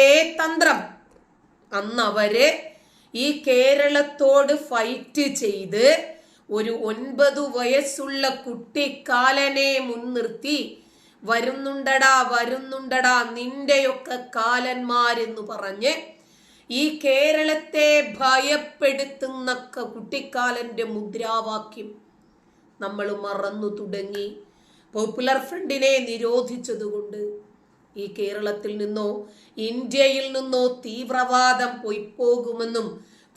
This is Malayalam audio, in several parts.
ഏ തന്ത്രം. അന്ന് അവർ ഈ കേരളത്തോട് ഫൈറ്റ് ചെയ്ത് ഒരു ഒൻപത് വയസ്സുള്ള കുട്ടിക്കാലനെ മുൻനിർത്തി വരുന്നുണ്ടടാ വരുന്നുണ്ടടാ നിന്റെയൊക്കെ കാലന്മാരെന്ന് പറഞ്ഞ് ഈ കേരളത്തെ ഭയപ്പെടുത്തുന്ന ക- കുട്ടിക്കാലന്റെ മുദ്രാവാക്യം നമ്മൾ മറന്നു തുടങ്ങി. പോപ്പുലർ ഫ്രണ്ടിനെ നിരോധിച്ചതുകൊണ്ട് ഈ കേരളത്തിൽ നിന്നോ ഇന്ത്യയിൽ നിന്നോ തീവ്രവാദം പോയി പോകുമെന്നും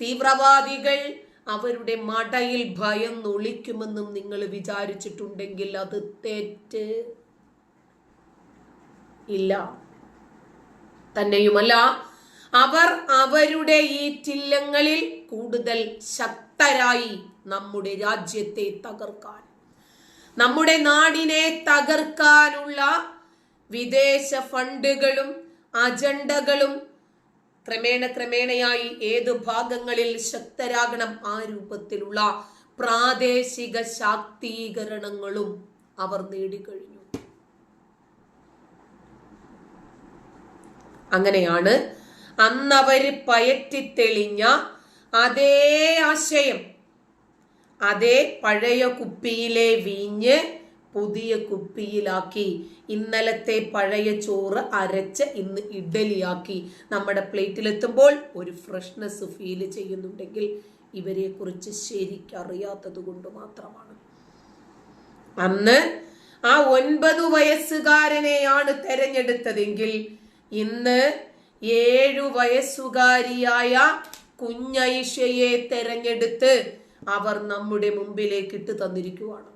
തീവ്രവാദികൾ അവരുടെ മടയിൽ ഭയം നൊളിക്കുമെന്നും നിങ്ങൾ വിചാരിച്ചിട്ടുണ്ടെങ്കിൽ അത് തെറ്റ്. ഇല്ല. തന്നെയുമല്ല അവർ അവരുടെ ഈ ചില്ലങ്ങളിൽ കൂടുതൽ ശക്തരായി നമ്മുടെ രാജ്യത്തെ തകർക്കാൻ നമ്മുടെ നാടിനെ തകർക്കാനുള്ള വിദേശ ഫണ്ടുകളും അജണ്ടകളും ക്രമേണ ക്രമേണയായി ഏത് ഭാഗങ്ങളിൽ ശക്തരാകണം ആ രൂപത്തിലുള്ള പ്രാദേശിക ശാക്തീകരണങ്ങളും അവർ നേടിക്കഴിഞ്ഞു. അങ്ങനെയാണ് അന്നവര് പയറ്റിത്തെളിഞ്ഞ അതേ ആശയം അതേ പഴയ കുപ്പിയിലെ വീഞ്ഞ് പുതിയ കുപ്പിയിലാക്കി. ഇന്നലത്തെ പഴയ ചോറ് അരച്ച് ഇന്ന് ഇഡലിയാക്കി നമ്മുടെ പ്ലേറ്റിലെത്തുമ്പോൾ ഒരു ഫ്രഷ്നെസ് ഫീൽ ചെയ്യുന്നുണ്ടെങ്കിൽ ഇവരെക്കുറിച്ച് ശരിക്കറിയാത്തത് കൊണ്ട് മാത്രമാണ്. അന്ന് ആ ഒൻപത് വയസ്സുകാരനെയാണ് തെരഞ്ഞെടുത്തതെങ്കിൽ ഇന്ന് ഏഴു വയസ്സുകാരിയായ കുഞ്ഞൈഷയെ തെരഞ്ഞെടുത്ത് അവർ നമ്മുടെ മുമ്പിലേക്ക് ഇട്ട് തന്നിരിക്കുവാണ്.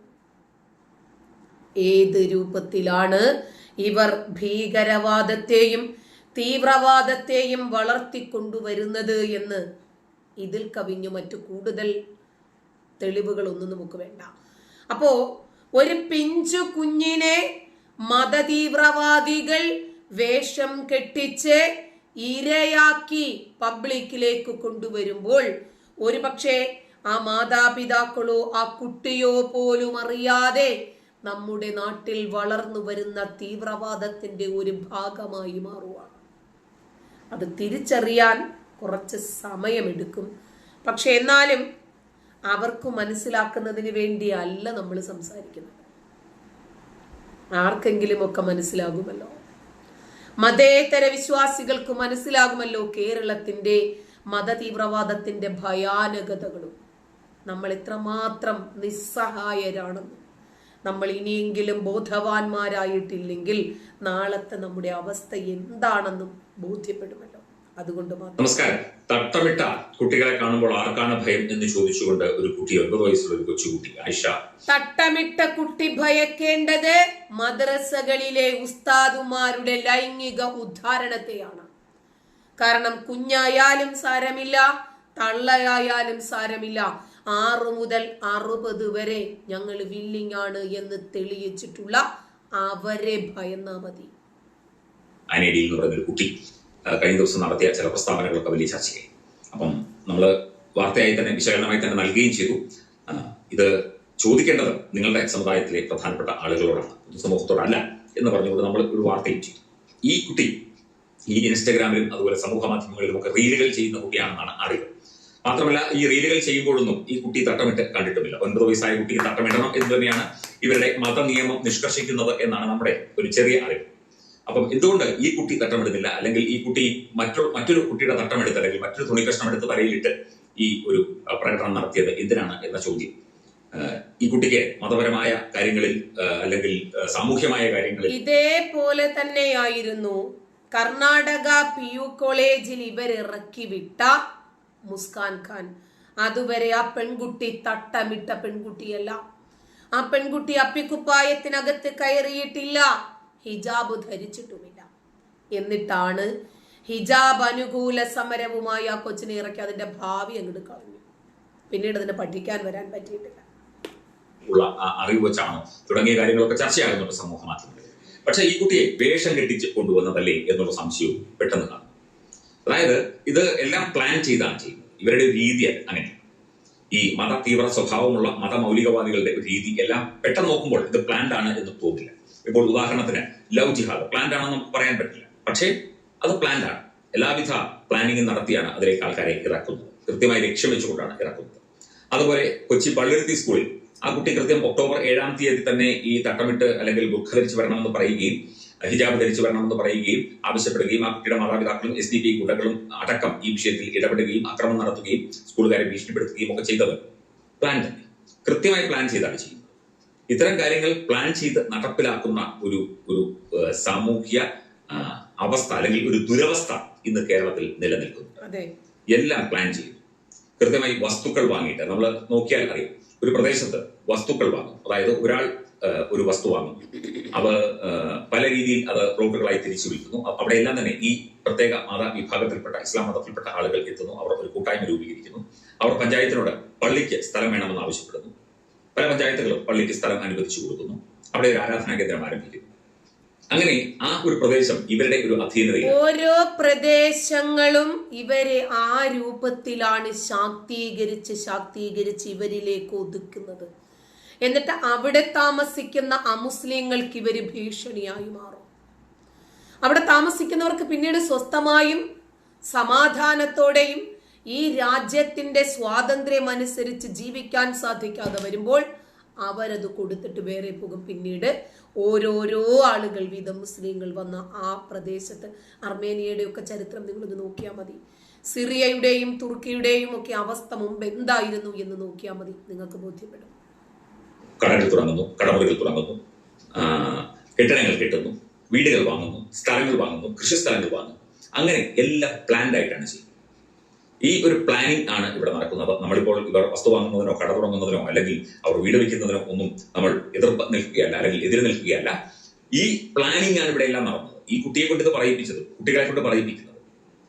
ഏത് രൂപത്തിലാണ് ഇവർ ഭീകരവാദത്തെയും തീവ്രവാദത്തെയും വളർത്തിക്കൊണ്ടുവരുന്നത് എന്ന് ഇതിൽ കവിഞ്ഞു മറ്റു കൂടുതൽ തെളിവുകളൊന്നും നമുക്ക് വേണ്ട. അപ്പോ ഒരു പിഞ്ചു കുഞ്ഞിനെ മതതീവ്രവാദികൾ വേഷം കെട്ടിച്ച് ഇരയാക്കി പബ്ലിക്കിലേക്ക് കൊണ്ടുവരുമ്പോൾ ഒരുപക്ഷെ ആ മാതാപിതാക്കളോ ആ കുട്ടിയോ പോലും അറിയാതെ നമ്മുടെ നാട്ടിൽ വളർന്നു വരുന്ന തീവ്രവാദത്തിന്റെ ഒരു ഭാഗമായി മാറുവാണ്. അത് തിരിച്ചറിയാൻ കുറച്ച് സമയമെടുക്കും. പക്ഷെ എന്നാലും അവർക്ക് മനസ്സിലാക്കുന്നതിന് വേണ്ടിയല്ല നമ്മൾ സംസാരിക്കുന്നത്. ആർക്കെങ്കിലും ഒക്കെ മനസ്സിലാകുമല്ലോ. മതേതര വിശ്വാസികൾക്ക് മനസ്സിലാകുമല്ലോ കേരളത്തിന്റെ മത തീവ്രവാദത്തിന്റെ ഭയാനകതകളും. നമ്മൾ എത്രമാത്രം നിസ്സഹായരാണെന്നും. നമ്മൾ ഇനിയെങ്കിലും ബോധവാന്മാരായിട്ടില്ലെങ്കിൽ നാളത്തെ നമ്മുടെ അവസ്ഥ എന്താണെന്നും ബോധ്യപ്പെടുമല്ലോ. അതുകൊണ്ട് മാത്രം നമസ്കാരം. തട്ടമിട്ട കുട്ടികളെ കാണുമ്പോൾ ആർക്കാണ് ഭയം എന്ന് ചോദിച്ചുകൊണ്ട് ഒരു കുട്ടി ഒൻപത് വയസ്സുള്ള ഒരു കൊച്ചുകുട്ടി ആയിഷ. തട്ടമിട്ട കുട്ടി ഭയക്കേണ്ടത് മദ്രസകളിലെ ഉസ്താദുമാരുടെ ലൈംഗിക ഉദ്ധാരണത്തെയാണ്. കാരണം കുഞ്ഞായാലും സാരമില്ല തള്ളയായാലും സാരമില്ല. ആറു മുതൽ അറുപത് വരെ ഞങ്ങൾ വില്ലിംഗ് ആണ് എന്ന് തെളിയിച്ചിട്ടുള്ള അവരെ ഭയന്നാ മതി. അനേഡി എന്ന് പറയുന്ന ഒരു കുട്ടി കഴിഞ്ഞ ദിവസം നടത്തിയ ചില പ്രസ്താവനകളൊക്കെ വലിയ ചർച്ചയായി. അപ്പം നമ്മൾ വാർത്തയായി തന്നെ വിശകലനമായി തന്നെ നൽകുകയും ചെയ്തു. ഇത് ചോദിക്കേണ്ടത് നിങ്ങളുടെ സമുദായത്തിലെ പ്രധാനപ്പെട്ട ആളുകളോടാണ് പൊതുസമൂഹത്തോടല്ല എന്ന് പറഞ്ഞുകൊണ്ട് നമ്മൾ ഒരു വാർത്തയും ചെയ്തു. ഈ കുട്ടി ഈ ഇൻസ്റ്റഗ്രാമിലും അതുപോലെ സമൂഹ മാധ്യമങ്ങളിലും ഒക്കെ റീലുകൾ ചെയ്യുന്ന കുട്ടിയാണെന്നാണ് അറിവ്. മാത്രമല്ല ഈ റീലുകൾ ചെയ്യുമ്പോഴൊന്നും ഈ കുട്ടി തട്ടമിട്ട് കണ്ടിട്ടുമില്ല. ഒൻപത് വയസ്സായ കുട്ടിക്ക് തട്ടമിടണം എന്ന് തന്നെയാണ് ഇവരുടെ മത നിയമം നിഷ്കർഷിക്കുന്നത് എന്നാണ് നമ്മുടെ ഒരു ചെറിയ അറിവ്. അപ്പം എന്തുകൊണ്ട് ഈ കുട്ടി തട്ടമെടുത്തില്ല അല്ലെങ്കിൽ ഈ കുട്ടി മറ്റൊരു മറ്റൊരു കുട്ടിയുടെ തട്ടമെടുത്ത് അല്ലെങ്കിൽ മറ്റൊരു തുണി കഷ്ണം എടുത്ത് തലയിലിട്ട് ഈ ഒരു പ്രകടനം നടത്തിയത് എന്തിനാണ് എന്ന ചോദ്യം. ഈ കുട്ടിക്ക് മതപരമായ കാര്യങ്ങളിൽ അല്ലെങ്കിൽ സാമൂഹ്യമായ കാര്യങ്ങളിൽ ഇതേപോലെ തന്നെയായിരുന്നു കർണാടക പി യു കോളേജിൽ ഇവർ ഇറക്കി വിട്ട മുസ്കാൻ ഖാൻ. അതുവരെ ആ പെൺകുട്ടി തട്ടമിട്ട പെൺകുട്ടിയല്ല. ആ പെൺകുട്ടി അപ്പിക്കുപ്പായത്തിനകത്ത് കയറിയിട്ടില്ല. ഹിജാബ് ധരിച്ചിട്ടുമില്ല. എന്നിട്ടാണ് ഹിജാബ് അനുകൂല സമരവുമായി ആ കൊച്ചിനെ ഇറക്കി അതിന്റെ ഭാവി അങ്ങോട്ട് കളഞ്ഞു. പിന്നീട് അതിനെ പഠിക്കാൻ വരാൻ പറ്റിയിട്ടില്ല. ഉള്ള അറിവ് വെച്ചാണ് തുടങ്ങിയ കാര്യങ്ങളൊക്കെ ചർച്ചയാകുന്നുണ്ട് സമൂഹ മാധ്യമങ്ങളിൽ. പക്ഷേ ഈ കുട്ടിയെ വേഷം കെട്ടിച്ച് കൊണ്ടുവന്നതല്ലേ എന്നുള്ള സംശയവും പെട്ടെന്ന് കാണും. അതായത് ഇത് എല്ലാം പ്ലാൻ ചെയ്താണ് ചെയ്യുന്നത്. ഇവരുടെ രീതി അങ്ങനെ. ഈ മത തീവ്ര സ്വഭാവമുള്ള മതമൗലികവാദികളുടെ രീതി എല്ലാം പെട്ടെന്ന് നോക്കുമ്പോൾ ഇത് പ്ലാൻഡ് ആണ് എന്ന് തോന്നില്ല. ഇപ്പോൾ ഉദാഹരണത്തിന് ലവ് ജിഹാദ്. പ്ലാൻഡ് ആണെന്ന് നമുക്ക് പറയാൻ പറ്റില്ല. പക്ഷേ അത് പ്ലാൻഡ് ആണ്. എല്ലാവിധ പ്ലാനിങ്ങും നടത്തിയാണ് അതിലേക്ക് ആൾക്കാരെ ഇറക്കുന്നത്. കൃത്യമായി ലക്ഷ്യം വെച്ചുകൊണ്ടാണ് ഇറക്കുന്നത്. അതുപോലെ കൊച്ചി പള്ളിരുത്തി സ്കൂളിൽ ആ കുട്ടി കൃത്യം ഒക്ടോബർ ഏഴാം തീയതി തന്നെ ഈ തട്ടമിട്ട് അല്ലെങ്കിൽ ബുക്ക് ധരിച്ച് വരണമെന്ന് പറയുകയും ഹിജാബ് ധരിച്ചു വരണമെന്ന് പറയുകയും ആവശ്യപ്പെടുകയും ആ കുട്ടിയുടെ മാതാപിതാക്കളും എസ് ഡി പി കൂട്ടങ്ങളും അടക്കം ഈ വിഷയത്തിൽ ഇടപെടുകയും അക്രമം നടത്തുകയും സ്കൂളുകാരെ ഭീഷണിപ്പെടുത്തുകയും ഒക്കെ ചെയ്തത് പ്ലാൻ തന്നെ. കൃത്യമായി പ്ലാൻ ചെയ്താണ് ചെയ്യുന്നത്. ഇത്തരം കാര്യങ്ങൾ പ്ലാൻ ചെയ്ത് നടപ്പിലാക്കുന്ന ഒരു ഒരു സാമൂഹ്യ അവസ്ഥ അല്ലെങ്കിൽ ഒരു ദുരവസ്ഥ ഇന്ന് കേരളത്തിൽ നിലനിൽക്കുന്നു. എല്ലാം പ്ലാൻ ചെയ്യും കൃത്യമായി വസ്തുക്കൾ വാങ്ങിയിട്ട് നമ്മൾ നോക്കിയാൽ അറിയാം. ഒരു പ്രദേശത്ത് വസ്തുക്കൾ വാങ്ങും. അതായത് ഒരാൾ ഒരു വസ്തുവാണ് അവ പല രീതിയിൽ അത് റോഡുകളായി തിരിച്ചു വിൽക്കുന്നു. അവിടെ എല്ലാം തന്നെ ഈ പ്രത്യേക മത വിഭാഗത്തിൽപ്പെട്ട ഇസ്ലാം മതത്തിൽപ്പെട്ട ആളുകൾ എത്തുന്നു. അവർ ഒരു കൂട്ടായ്മ രൂപീകരിക്കുന്നു. അവർ പഞ്ചായത്തിനോട് പള്ളിക്ക് സ്ഥലം വേണമെന്ന് ആവശ്യപ്പെടുന്നു. പല പഞ്ചായത്തുകളും പള്ളിക്ക് സ്ഥലം അനുവദിച്ചു കൊടുക്കുന്നു. അവിടെ ഒരു ആരാധനാ കേന്ദ്രം ആരംഭിക്കുന്നു. അങ്ങനെ ആ ഒരു പ്രദേശം ഇവരുടെ ഒരു അധീനതയിൽ ഓരോ പ്രദേശങ്ങളും ഇവരെ ആ രൂപത്തിലാണ് ശാക്തീകരിച്ച് ശാക്തീകരിച്ച് ഇവരിലേക്ക് ഒതുക്കുന്നത്. എന്നിട്ട് അവിടെ താമസിക്കുന്ന അമുസ്ലിങ്ങൾക്ക് ഇവർ ഭീഷണിയായി മാറും. അവിടെ താമസിക്കുന്നവർക്ക് പിന്നീട് സ്വസ്ഥമായും സമാധാനത്തോടെയും ഈ രാജ്യത്തിന്റെ സ്വാതന്ത്ര്യം അനുസരിച്ച് ജീവിക്കാൻ സാധിക്കാതെ വരുമ്പോൾ അവരത് കൊടുത്തിട്ട് വേറെ പോകും. പിന്നീട് ഓരോരോ ആളുകൾ വീതം മുസ്ലിങ്ങൾ വന്ന ആ പ്രദേശത്ത് അർമേനിയയുടെ ഒക്കെ ചരിത്രം നിങ്ങളൊന്ന് നോക്കിയാൽ മതി. സിറിയയുടെയും തുർക്കിയുടെയും ഒക്കെ അവസ്ഥ മുമ്പ് എന്തായിരുന്നു എന്ന് നോക്കിയാൽ മതി. നിങ്ങൾക്ക് ബോധ്യപ്പെടും. കടകൾ തുടങ്ങുന്നു കടമുറികൾ തുടങ്ങുന്നു കെട്ടിടങ്ങൾ കെട്ടുന്നു വീടുകൾ വാങ്ങുന്നു സ്ഥലങ്ങൾ വാങ്ങുന്നു കൃഷിസ്ഥലങ്ങൾ വാങ്ങുന്നു. അങ്ങനെ എല്ലാം പ്ലാൻഡ് ആയിട്ടാണ് ചെയ്യുന്നത്. ഈ ഒരു പ്ലാനിംഗ് ആണ് ഇവിടെ നടക്കുന്നത്. നമ്മളിപ്പോൾ ഇവർ വസ്തു വാങ്ങുന്നതിനോ കട തുടങ്ങുന്നതിനോ അല്ലെങ്കിൽ അവർ വീട് വയ്ക്കുന്നതിനോ ഒന്നും നമ്മൾ എതിർപ്പ് നിൽക്കുകയല്ല അല്ലെങ്കിൽ എതിര് നിൽക്കുകയല്ല. ഈ പ്ലാനിംഗ് ആണ് ഇവിടെ എല്ലാം നടന്നത്. ഈ കുട്ടിയെ കൊണ്ട് ഇത് പറയിപ്പിച്ചത് കുട്ടികളെ കൊണ്ട് പറയിപ്പിക്കുന്നത്.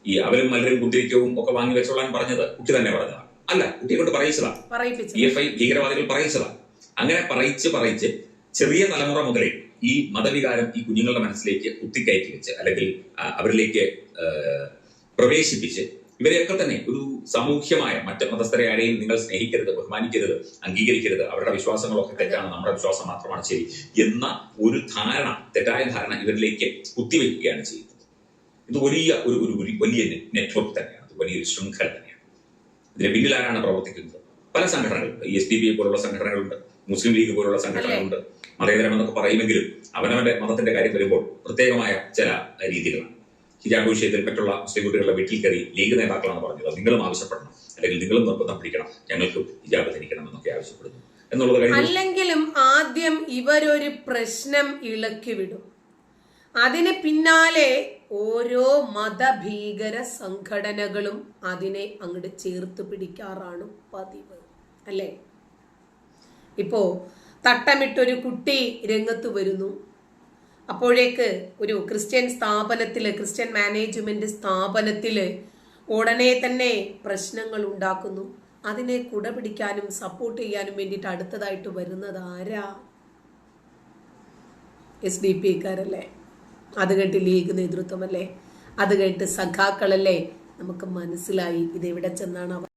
ഈ അവരും മലരും കുത്തിരിക്കവും ഒക്കെ വാങ്ങി വെച്ചോളാൻ പറഞ്ഞത് കുട്ടി തന്നെ പറഞ്ഞതാണ്. അല്ല കുട്ടിയെ കൊണ്ട് പറയിച്ചതാണ് പറയിപ്പിച്ചു പി എഫ് ഐ ഭീകരവാദികൾ പറയിച്ചതാണ് അങ്ങനെ പറയിച്ച് പറയിച്ച് ചെറിയ തലമുറ മുതലേ ഈ മതവികാരം ഈ കുഞ്ഞുങ്ങളുടെ മനസ്സിലേക്ക് കുത്തിക്കയറ്റി വെച്ച് അല്ലെങ്കിൽ അവരിലേക്ക് പ്രവേശിപ്പിച്ച് ഇവരെയൊക്കെ തന്നെ ഒരു സാമൂഹ്യമായ മറ്റ് മതസ്ഥരെ ആരെയും നിങ്ങൾ സ്നേഹിക്കരുത് ബഹുമാനിക്കരുത് അംഗീകരിക്കരുത് അവരുടെ വിശ്വാസങ്ങളൊക്കെ തെറ്റാണ് നമ്മുടെ വിശ്വാസം മാത്രമാണ് ശരി എന്ന ഒരു ധാരണ തെറ്റായ ധാരണ ഇവരിലേക്ക് കുത്തിവെക്കുകയാണ് ചെയ്യുന്നത്. ഇത് വലിയ ഒരു ഒരു വലിയ നെറ്റ്വർക്ക് തന്നെയാണ് വലിയൊരു ശൃംഖല തന്നെയാണ്. ഇതിന് പിന്നിൽ ആരാണ് പ്രവർത്തിക്കുന്നത്? പല സംഘടനകളുണ്ട്. എസ് ഡി പി പോലുള്ള സംഘടനകളുണ്ട്. മുസ്ലിം ലീഗ് പോലുള്ള സംഘടനകളുണ്ട്. മതേതരം എന്നൊക്കെ പറയുമെങ്കിലും അവനവന്റെ മതത്തിന്റെ കാര്യം വരുമ്പോൾ പ്രത്യേകമായ ചില രീതികളാണ്. ഹിജാബ് വിഷയത്തിൽ മറ്റുള്ള മുസ്ലിം കുട്ടികളുടെ വീട്ടിൽ കയറി ലീഗ് നേതാക്കളാണ് പറഞ്ഞത് നിങ്ങളും ആവശ്യപ്പെടണം. അല്ലെങ്കിൽ നിങ്ങളും നിർബന്ധം പിടിക്കണം. ഞങ്ങൾക്കും ഹിജാബ് ധരിക്കണം എന്നൊക്കെ ആവശ്യപ്പെടുന്നു. എന്നുള്ളത് അല്ലെങ്കിലും ആദ്യം ഇവരൊരു പ്രശ്നം ഇളക്കി വിടും. അതിന് പിന്നാലെ ഓരോ മതഭീകര സംഘടനകളും അതിനെ അങ്ങോട്ട് ചേർത്ത് പിടിക്കാറാണ് പതിവ്. അല്ലേ? ഇപ്പോ തട്ടമിട്ടൊരു കുട്ടി രംഗത്ത് വരുന്നു. അപ്പോഴേക്ക് ഒരു ക്രിസ്ത്യൻ സ്ഥാപനത്തിൽ ക്രിസ്ത്യൻ മാനേജ്മെന്റ് സ്ഥാപനത്തിൽ ഉടനെ തന്നെ പ്രശ്നങ്ങൾ ഉണ്ടാക്കുന്നു. അതിനെ കുടപിടിക്കാനും സപ്പോർട്ട് ചെയ്യാനും വേണ്ടിയിട്ട് അടുത്തതായിട്ട് വരുന്നത് ആരാ? എസ് ഡി പി കാരല്ലേ? അത് കേട്ട് ലീഗ് നേതൃത്വമല്ലേ? അത് കേട്ട് സഖാക്കളല്ലേ? നമുക്ക് മനസ്സിലായി ഇത് എവിടെ ചെന്നാണ്